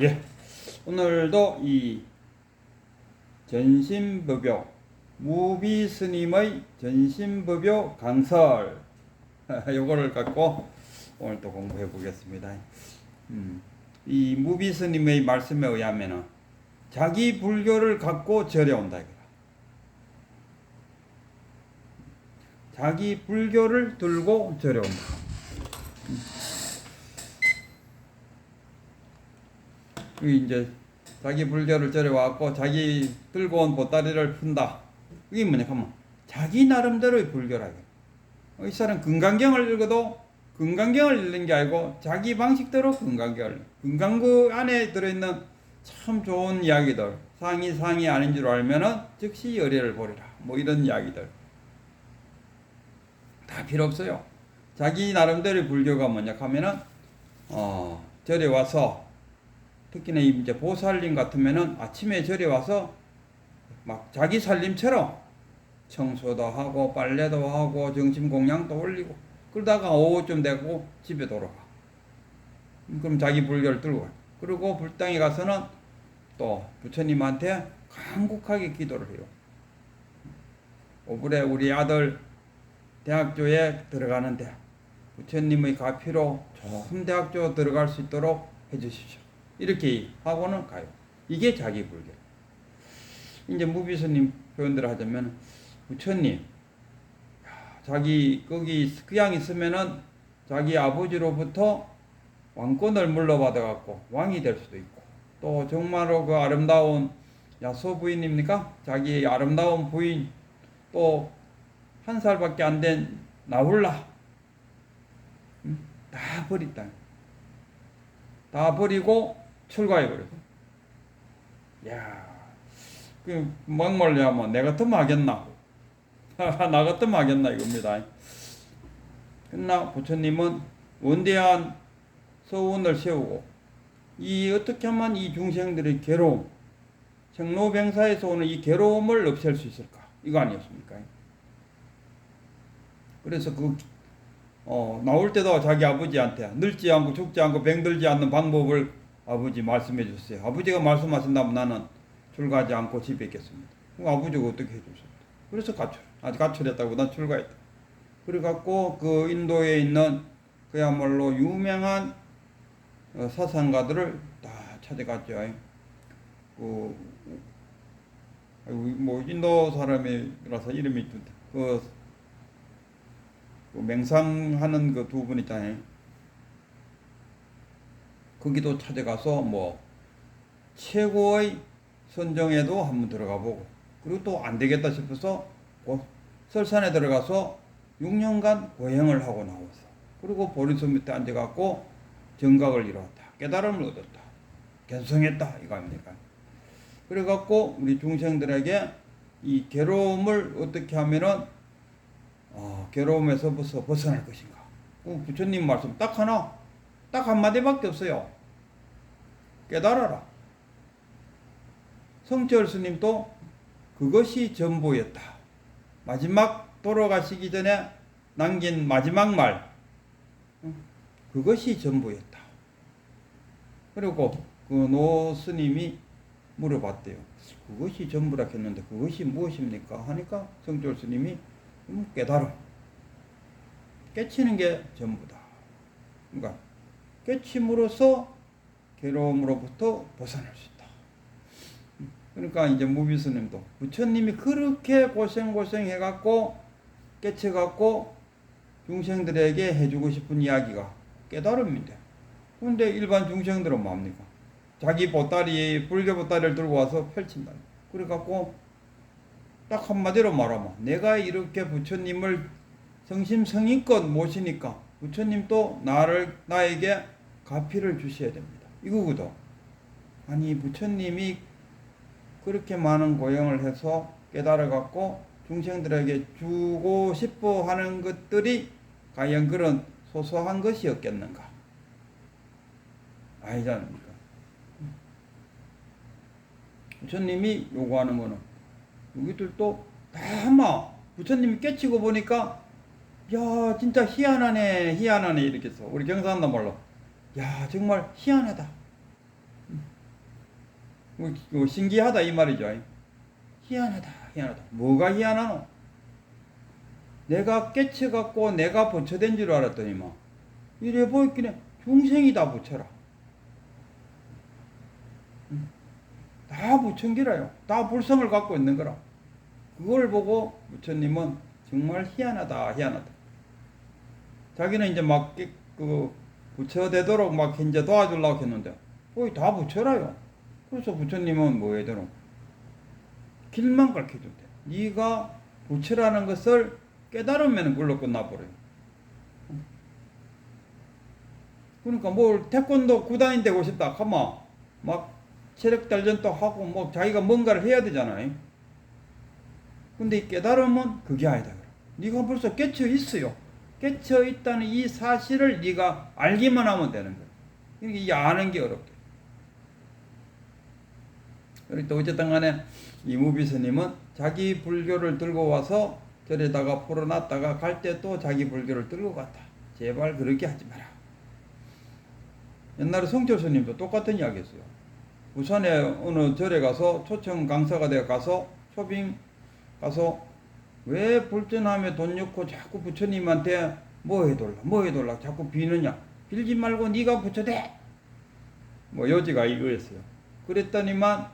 예. 오늘도 이 전신법요 무비 스님의 전신법요 강설 요거를 갖고 오늘 또 공부해 보겠습니다. 음, 이 무비 스님의 말씀에 의하면은 자기 불교를 갖고 이거다. 자기 불교를 들고 절에온다. 이 이제 자기 불교를 절에 왔고 자기 들고 온 보따리를 푼다. 이게 뭐냐 하면 자기 나름대로의 불교라. 이 사람 금강경을 읽어도 금강경을 읽는 게 아니고 자기 방식대로 금강경을 금강구 안에 들어있는 참 좋은 이야기들 상이 상이 아닌 줄 알면은 즉시 열애를 보리라. 뭐 이런 이야기들. 다 필요 없어요. 자기 나름대로의 불교가 뭐냐 하면은 어 절에 와서 특히나 이제 보살님 같으면은 아침에 절에 와서 막 자기 살림처럼 청소도 하고 빨래도 하고 정신 공양도 올리고 그러다가 오후쯤 되고 집에 돌아가. 그럼 자기 불교를 들고 가. 그리고 불당에 가서는 또 부처님한테 간곡하게 기도를 해요. 오불에 우리 아들 대학교에 들어가는데 부처님의 가피로 좋은 대학교 들어갈 수 있도록 해주십시오. 이렇게 하고는 가요. 이게 자기 불교. 이제 무비스님 표현대로 하자면 부처님 자기 거기 그양 있으면은 자기 아버지로부터 왕권을 물러받아 갖고 왕이 될 수도 있고 또 정말로 그 아름다운 야소 부인입니까? 자기 아름다운 부인 또 한 살밖에 안 된 나홀라 음? 다 버렸다. 다 버리고 출가해버렸어. 야, 그 막말로 하면 내가 더 하겠나? 나 같으면 하겠나 이겁니다. 그러나 부처님은 원대한 서운을 세우고 이 어떻게 하면 이 중생들의 괴로움, 생로병사에서 오는 이 괴로움을 없앨 수 있을까? 이거 아니었습니까? 그래서 그 어, 나올 때도 자기 아버지한테 늙지 않고 죽지 않고 병들지 않는 방법을 아버지 말씀해 주세요. 아버지가 말씀하신다면 나는 출가하지 않고 집에 있겠습니다. 그럼 아버지가 어떻게 해주셨다. 그래서 가출. 아직 가출했다고 난 출가했다. 그래갖고 그 인도에 있는 그야말로 유명한 어, 사상가들을 다 찾아갔죠. 그, 뭐 인도 사람이라서 이름이 그, 그 맹상하는 그 두 분 있잖아요. 거기도 찾아가서 뭐 최고의 선정에도 한번 들어가 보고 그리고 또 안 되겠다 싶어서 설산에 들어가서 6년간 고행을 하고 나왔어. 그리고 보리수 밑에 앉아갖고 정각을 이루었다. 깨달음을 얻었다. 견성했다. 이거 아닙니까? 그래갖고 우리 중생들에게 이 괴로움을 어떻게 하면은 어, 괴로움에서부터 벗어날 것인가? 어, 부처님 말씀 딱 하나, 딱 한마디밖에 없어요. 깨달아라. 성철 스님도 그것이 전부였다. 마지막 돌아가시기 전에 남긴 마지막 말, 그것이 전부였다. 그리고 그 노 스님이 물어봤대요. 그것이 전부라 했는데 그것이 무엇입니까? 하니까 성철 스님이 음, 깨달음. 깨치는 게 전부다. 그러니까 깨침으로써 괴로움으로부터 벗어날 수 있다. 그러니까 이제 무비스님도 부처님이 그렇게 고생 고생 해갖고 깨쳐갖고 중생들에게 해주고 싶은 이야기가 깨달음인데. 근데 일반 중생들은 뭡니까? 자기 보따리 불교 보따리를 들고 와서 펼친다. 그래갖고 딱 한마디로 말하면 내가 이렇게 부처님을 성심성의껏 모시니까 부처님도 나를 나에게 가피를 주셔야 됩니다. 이거거든. 아니 부처님이 그렇게 많은 고행을 해서 깨달아 갖고 중생들에게 주고 싶어 하는 것들이 과연 그런 소소한 것이었겠는가? 아니지 않습니까? 부처님이 요구하는 거는 여기들도 다 아마 부처님이 깨치고 보니까 야 진짜 희한하네 희한하네 이렇게 해서 우리 경상도 말로 야 정말 희한하다 뭐, 뭐 신기하다 이 말이죠. 희한하다, 희한하다. 뭐가 희한하노? 내가 깨쳐갖고 내가 부처된 줄 알았더니만 이래 보이기는 중생이 다 부처라. 음. 다 부처인기라요. 다 불성을 갖고 있는 거라. 그걸 보고 부처님은 정말 희한하다, 희한하다. 자기는 이제 막, 깨- 그, 부처 되도록 막 이제 도와주려고 했는데, 거의 다 부처라요. 그래서 부처님은 뭐 해도록 길만 가르쳐준대. 네가 부처라는 것을 깨달으면 그걸로 끝나버려요. 그러니까 뭘 태권도 구단이 되고 싶다 하면 막 체력 단련도 하고 뭐 자기가 뭔가를 해야 되잖아요. 근데 이 깨달으면 그게 아니다. 네가 벌써 깨쳐 있어요. 깨쳐 있다는 이 사실을 네가 알기만 하면 되는 거야. 그러니까 이 아는 게 어렵대. 그리고 또 어쨌든 간에 이 무비 스님은 자기 불교를 들고 와서 절에다가 풀어놨다가 갈 때 또 자기 불교를 들고 갔다. 제발 그렇게 하지 마라. 옛날에 성철 스님도 똑같은 이야기 했어요. 부산에 어느 절에 가서 초청 강사가 되어 가서 초빙 가서 왜 불전함에 돈 넣고 자꾸 부처님한테 뭐 해달라 뭐 해달라 자꾸 비느냐? 빌지 말고 네가 부처돼. 뭐 여지가 이거였어요. 그랬더니만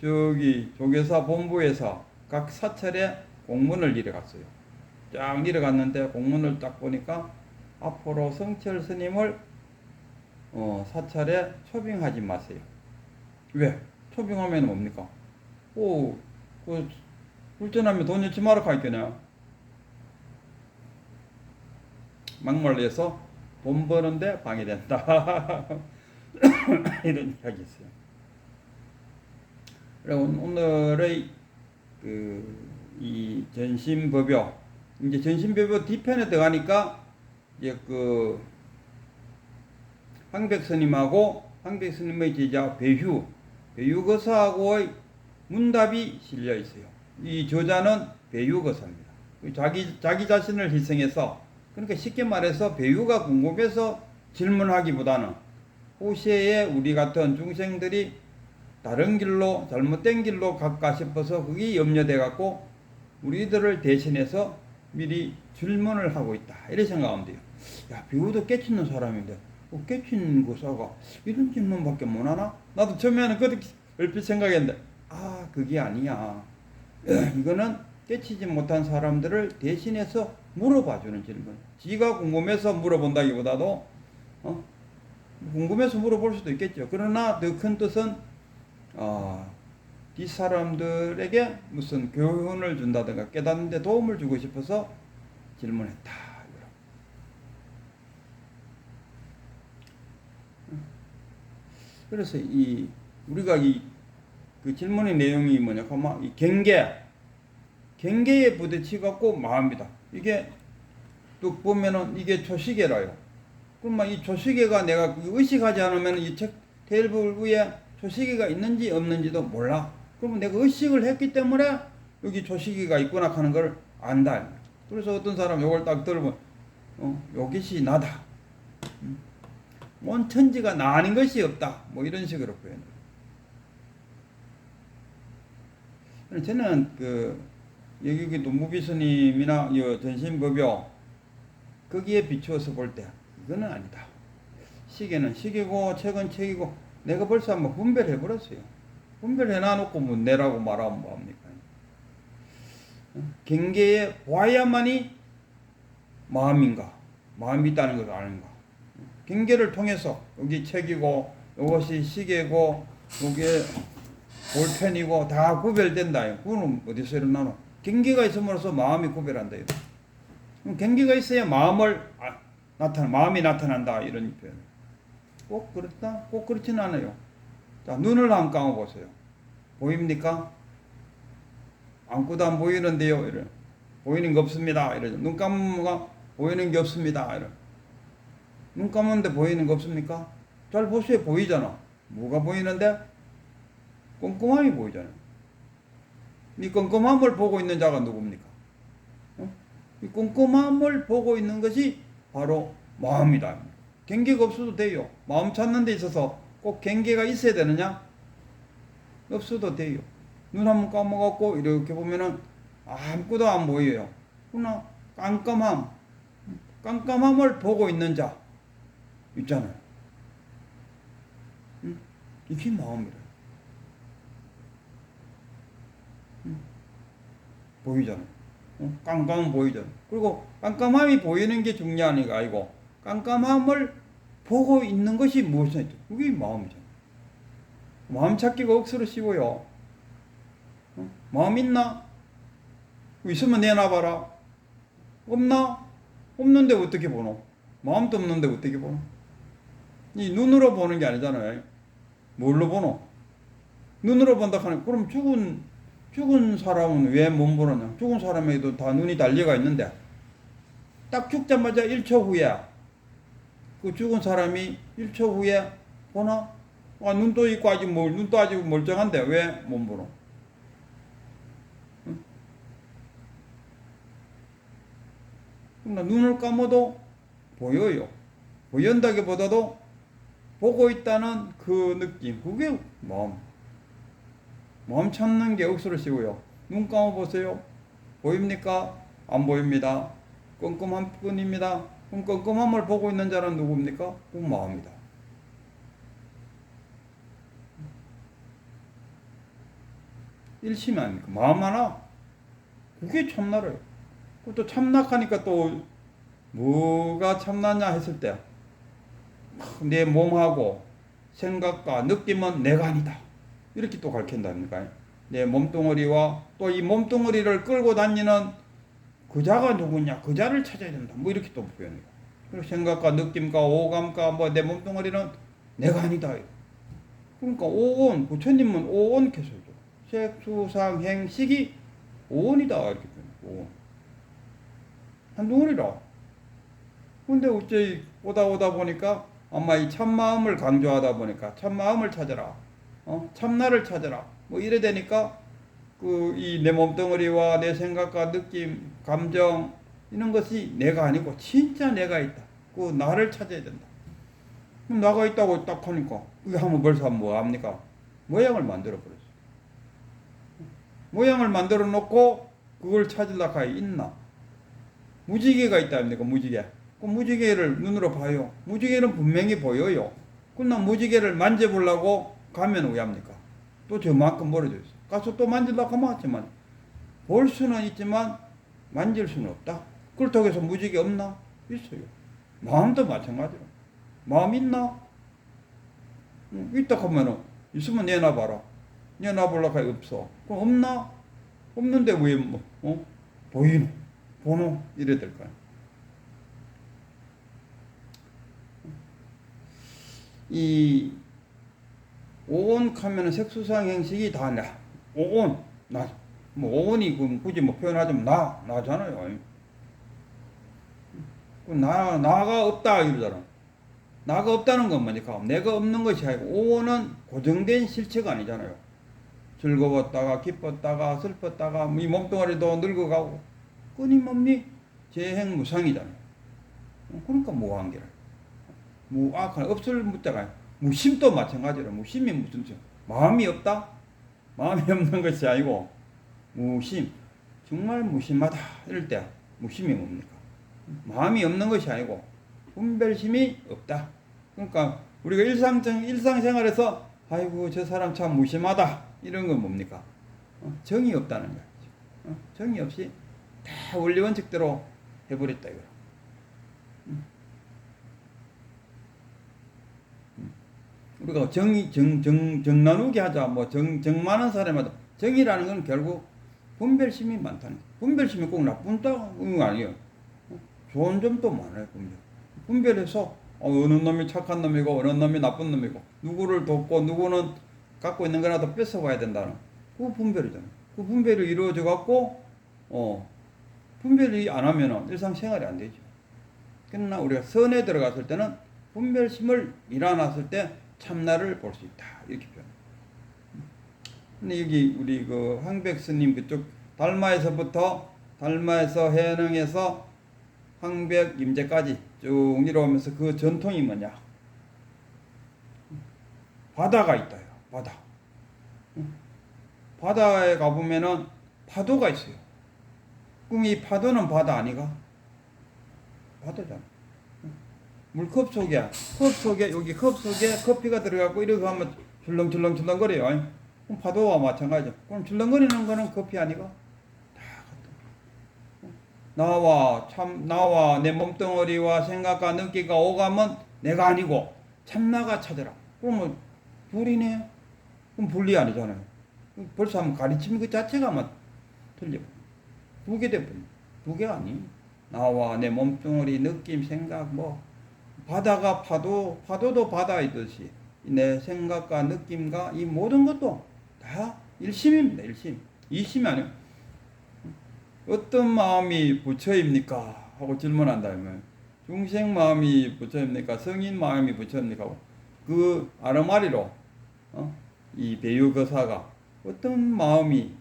저기 조계사 본부에서 각 사찰에 공문을 내려갔어요. 쫙 내려갔는데 공문을 딱 보니까 앞으로 성철 스님을 어, 사찰에 초빙하지 마세요. 왜? 초빙하면 뭡니까? 오, 그 불전하면 돈 잃지 마라 하있겠네 막말려서 돈 버는데 방해된다. 이런 이야기 있어요. 온- 오늘의 그 이 전심법요 이제 전심법요 뒤편에 들어가니까 이제 그 황백 스님하고 황백 스님의 제자 배휴 배휴 거사하고의 문답이 실려 있어요. 이 저자는 배휴 거사입니다. 자기 자기 자신을 희생해서 그러니까 쉽게 말해서 배우가 궁금해서 질문하기보다는 호시에 우리 같은 중생들이 다른 길로 잘못된 길로 갈까 싶어서 그게 염려돼 갖고 우리들을 대신해서 미리 질문을 하고 있다 이렇게 생각하면 돼요. 야 배우도 깨치는 사람인데 어, 깨친 거사가 이런 질문밖에 못 하나? 나도 처음에는 그렇게 얼핏 생각했는데 아 그게 아니야. 이거는 깨치지 못한 사람들을 대신해서 물어봐주는 질문. 지가 궁금해서 물어본다기보다도 어? 궁금해서 물어볼 수도 있겠죠. 그러나 더 큰 뜻은 어, 이 사람들에게 무슨 교훈을 준다든가 깨닫는 데 도움을 주고 싶어서 질문했다. 이거라. 그래서 이 우리가 이 그 질문의 내용이 뭐냐 이 경계 경계에 부딪혀 갖고 마음이다. 이게 또 보면은 이게 초시계라요. 그러면 이 초시계가 내가 그 의식하지 않으면 이 책 테이블 위에 초시계가 있는지 없는지도 몰라. 그러면 내가 의식을 했기 때문에 여기 초시계가 있구나 하는 걸 안다. 그래서 어떤 사람 요걸 딱 들으면 어, 요것이 나다. 음. 온 천지가 나 아닌 것이 없다. 뭐 이런 식으로 표현해요. 저는 그 여기 노무비 스님이나 이 전신법요 거기에 비추어서 볼 때 이거는 아니다. 시계는 시계고 책은 책이고 내가 벌써 한번 분별해 버렸어요. 분별해 놔놓고 뭐 내라고 말하면 뭐합니까? 어? 경계에 와야만이 마음인가 마음이 있다는 걸 아는가 경계를 통해서 여기 책이고 이것이 시계고 이게 볼펜이고 다 구별된다. 그거는 어디서 일어나노? 경계가 있음으로써 마음이 구별한다. 그럼 경계가 있어야 마음을 아, 나타나 마음이 나타난다 이런 표현. 꼭 그렇다? 꼭 그렇지는 않아요. 자 눈을 안 감아 보세요. 보입니까? 아무것도 안 보이는데요. 이래. 보이는 게 없습니다. 이러죠. 눈 감으면 보이는 게 없습니다. 이래. 눈 감았는데 보이는 거 없습니까? 잘 보세요. 보이잖아. 뭐가 보이는데? 꼼꼼함이 보이잖아요. 이 꼼꼼함을 보고 있는 자가 누굽니까? 어? 이 꼼꼼함을 보고 있는 것이 바로 마음이다. 경계가 없어도 돼요. 마음 찾는 데 있어서 꼭 경계가 있어야 되느냐? 없어도 돼요. 눈 한번 감아갖고 이렇게 보면은 아무것도 안 보여요. 그러나 깜깜함, 깜깜함을 보고 있는 자 있잖아요. 응? 이게 마음이래. 응? 보이잖아. 어? 깜깜 보이잖아. 그리고 깜깜함이 보이는 게 중요한 게 아니고 깜깜함을 보고 있는 것이 무엇이냐. 그게 마음이잖아. 마음 찾기가 억수로 쉬워요. 어? 마음 있나? 있으면 내놔봐라. 없나? 없는데 어떻게 보노? 마음도 없는데 어떻게 보노? 이 눈으로 보는 게 아니잖아요. 뭘로 보노? 눈으로 본다 하는 그럼 죽은 죽은 사람은 왜 못 보느냐? 죽은 사람에도 다 눈이 달려가 있는데 딱 죽자마자 1초 후에 그 죽은 사람이 1초 후에 보나? 아, 눈도 있고 아직 뭘 눈도 아직 멀쩡한데 왜 못 보노? 응? 그러나 눈을 감아도 보여요. 보인다기보다도 보고 있다는 그 느낌, 그게 마음. 찾는 게 억수로 쉬워요. 눈 감아 보세요. 보입니까? 안 보입니다. 껌껌한 뿐입니다. 그럼 껌껌함을 보고 있는 자는 누굽니까? 그 마음이다. 일심 아닙니까? 마음 하나? 그게 참나래요. 또 참나하니까 또 뭐가 참나냐 했을 때 내 몸하고 생각과 느낌은 내가 아니다. 이렇게 또 가르친다니까요. 내 몸뚱어리와 또 이 몸뚱어리를 끌고 다니는 그자가 누구냐, 그자를 찾아야 된다. 뭐 이렇게 또 표현해요. 그리고 생각과 느낌과 오감과 뭐 내 몸뚱어리는 내가 아니다. 그러니까 오온, 부처님은 오온 개설죠. 색수상 행식이 오온이다. 이렇게 표현해요. 오온. 한 덩어리라. 근데 어째 오다 오다 보니까 아마 이 참마음을 강조하다 보니까 참마음을 찾아라. 어? 참나를 찾아라. 뭐 이래 되니까 그 이 내 몸뚱어리와 내 생각과 느낌, 감정 이런 것이 내가 아니고 진짜 내가 있다. 그 나를 찾아야 된다. 그럼 나가 있다고 딱 하니까 그게 하면 벌써 뭐 합니까? 모양을 만들어 버렸어. 모양을 만들어 놓고 그걸 찾으려고 있나? 무지개가 있다 아닙니까? 무지개. 그 무지개를 눈으로 봐요. 무지개는 분명히 보여요. 그러나 무지개를 만져보려고 가면 왜 합니까? 또 저만큼 멀어져 있어. 가서 또 만지려고 하면 하지만 볼 수는 있지만 만질 수는 없다. 그렇다고 해서 무지개 없나? 있어요. 마음도 마찬가지로. 마음 있나? 응, 있다 하면은 있으면 내놔봐라. 내놔보려고 해 없어. 그럼 없나? 없는데 왜 뭐, 어? 보이노? 보노? 이래 될 거야. 이 오온 하면은 색수상 행식이 다 나. 오온 나. 뭐 오온이 그 굳이 뭐 표현하자면 나 나잖아요. 그나 나가 없다 이러잖아. 나가 없다는 건 뭐니까 내가 없는 것이 아니고 오온은 고정된 실체가 아니잖아요. 즐거웠다가 기뻤다가 슬펐다가 이 몸뚱아리도 늙어가고 끊임없니 재행 무상이잖아요. 그러니까 무한계라. 무악 없을 무자가 무심도 마찬가지로 무심이 무슨 죠 마음이 없다? 마음이 없는 것이 아니고 무심. 정말 무심하다. 이럴 때 무심이 뭡니까? 마음이 없는 것이 아니고 분별심이 없다. 그러니까 우리가 일상적 일상생활에서 아이고 저 사람 참 무심하다. 이런 건 뭡니까? 어, 정이 없다는 거죠 어, 정이 없이 다 원리 원칙대로 해버렸다 이거. 우리가 정이 정, 정, 정 나누게 하자 뭐 정, 정 많은 사람마다 정이라는 건 결국 분별심이 많다는 거예요. 분별심이 꼭 나쁜 거 아니에요. 좋은 점도 많아요. 분별. 분별해서 어, 어느 놈이 착한 놈이고 어느 놈이 나쁜 놈이고 누구를 돕고 누구는 갖고 있는 거라도 뺏어와야 된다는 그 분별이잖아요. 그 분별이 이루어져 갖고 어 분별이 안 하면은 일상생활이 안 되죠. 그러나 우리가 선에 들어갔을 때는 분별심을 일어났을 때 참나를 볼 수 있다 이렇게 표현. 근데 여기 우리 그 황백 스님 그쪽 달마에서부터 달마에서 해능에서 황백 임제까지 쭉 내려오면서 그 전통이 뭐냐? 바다가 있다요. 바다. 응? 바다에 가보면은 파도가 있어요. 그럼 이 파도는 바다 아니가? 바다잖아. 응? 물컵 속에, 컵 속에, 여기 컵 속에 커피가 들어가고 이렇게 하면 줄렁줄렁줄렁 거려요. 아니? 그럼 파도와 마찬가지죠. 그럼 줄렁거리는 거는 커피 같은 나와 참 나와 내 몸뚱어리와 생각과 느끼가 오가면 내가 아니고 참나가 찾으라. 그러면 불이네. 그럼 분리 아니잖아요. 벌써 한번 가르치는 그 자체가 막 틀려. 두개 돼버려. 두개 아니. 나와 내 몸뚱어리 느낌 생각 뭐 바다가 파도 파도도 바다이듯이 내 생각과 느낌과 이 모든 것도 다 일심입니다. 일심. 이심이 아니에요. 어떤 마음이 부처입니까? 하고 질문한다면 중생 마음이 부처입니까? 성인 마음이 부처입니까? 그 아르마리로 어? 이 배유거사가 어떤 마음이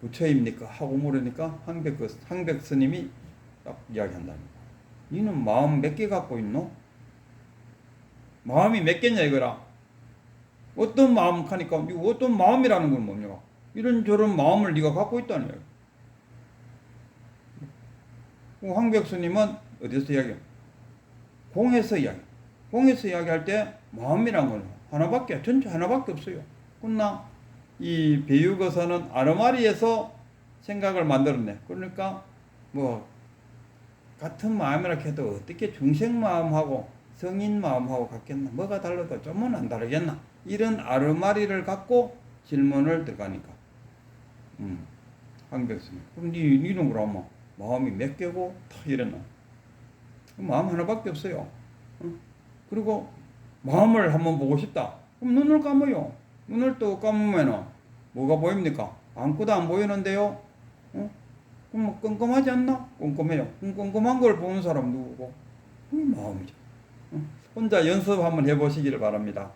부처입니까? 하고 물으니까 항백 항백 스님이 딱 이야기한답니다. 니는 마음 몇 개 갖고 있노? 마음이 몇 개냐 이거라. 어떤 마음 하니까 어떤 마음이라는 건 뭡니까? 이런 저런 마음을 네가 갖고 있다는 거예요. 그 황백스님은 어디서 이야기해? 공에서 이야기. 공에서 이야기할 때 마음이란 건 하나밖에 전체 하나밖에 없어요. 그러나 이 배유거사는 아르마리에서 생각을 만들었네. 그러니까 뭐 같은 마음이라 해도 어떻게 중생 마음하고 성인 마음하고 같겠나? 뭐가 달라도 좀은 안 다르겠나? 이런 아르마리를 갖고 질문을 들어가니까. 음, 황백스님. 그럼 니, 니는 그러면 마음이 몇 개고? 다 이랬나? 마음 하나밖에 없어요. 어? 그리고 마음을 한번 보고 싶다. 그럼 눈을 감아요. 눈을 또 감으면은 뭐가 보입니까? 아무것도 안 보이는데요. 어? 그럼 뭐 끔끔하지 않나? 꼼꼼해요. 그럼 꼼꼼한 걸 보는 사람 누구고? 그 마음이죠. 어? 혼자 연습 한번 해보시기를 바랍니다.